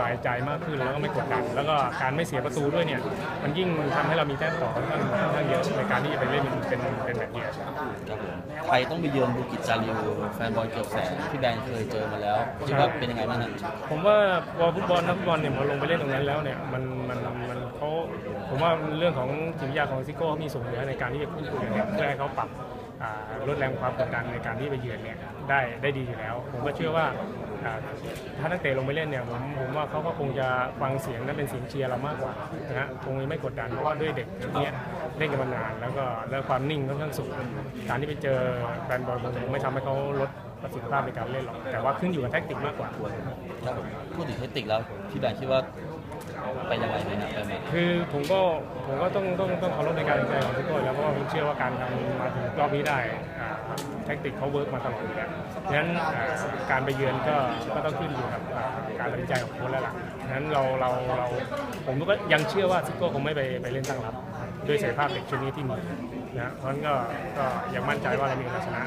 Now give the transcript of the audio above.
บายใจมากขึ้นแล้วก็ไม่กดดัน แล้วก็การไม่เสียประตูด้วยเนี่ย มันยิ่งทำให้เรามีแต้มต่อค่อนข้างค่อนข้างเยอะในการที่จะไปเล่นเป็นเป็นแบบเนี้ยครับผมไทยต้องไปเยือนบูกิจจาริวแฟนบอลเกี่ยวแสนที่แบรนด์เคยเจอมาแล้วคิดว่าเป็นยังไงบ้างฮะผมว่าพอฟุตบอลนักฟุตบอลเนี่ยพอลงไปเล่นตรงนั้นแล้วเนี่ยมันมันมันเขาผมว่าเรื่องของจิตวิทยาของซิโก้เขามีส่วนเหลือในการที่จะพูดคุยกันเนี่ยเพื่อให้เขาปรับอ่าลดแรงความกดดันในการที่ไปเยือนเนี่ยได้ได้ดีอยู่แล้ว ผมก็เชื่อว่าอ่า ถ้านักเตะลงไปเล่นเนี่ยผมผมว่าเขาก็คงจะฟังเสียงนั้นเป็นเสียงเชียร์เรามากกว่านะฮะคงไม่กดดันเพราะว่าด้วยเด็กเนี้ยเล่นกันมานาน แล้วก็แล้วความนิ่งค่อนข้างสูงการที่ไปเจอแฟนบอลคงไม่ทำให้เขาลดประสิทธิภาพในการเล่นหรอกแต่ว่าขึ้นอยู่กับแท็กติกมากกว่าพูดถึงเทคนิคแล้วพี่แบรนด์คิดว่า ไปยังไงไหมนะไปไหมคือผมก็ผมก็ต้องต้องต้องเคารพในการตัดสินใจของพี่โก้แล้วเพราะว่าผมเชื่อว่าการทำมาถึงรอบนี้ได้อ่าแท็กติกเขาเวิร์กมาตลอดอยู่แล้วฉะนั้นอ่าการไปเยือนก็ก็ต้องขึ้นอยู่กับอ่าการตัดสินใจของโค้ชแล้วล่ะฉะนั้นเราเราเราผมก็ยังเชื่อว่าซิโก้คงไม่ไปไปเล่นตั้งรับด้วยศักยภาพเด็กชุดนี้ที่มีนะเพราะฉะนั้นก็ก็ยังมั่นใจว่าเรามีโอกาสชนะ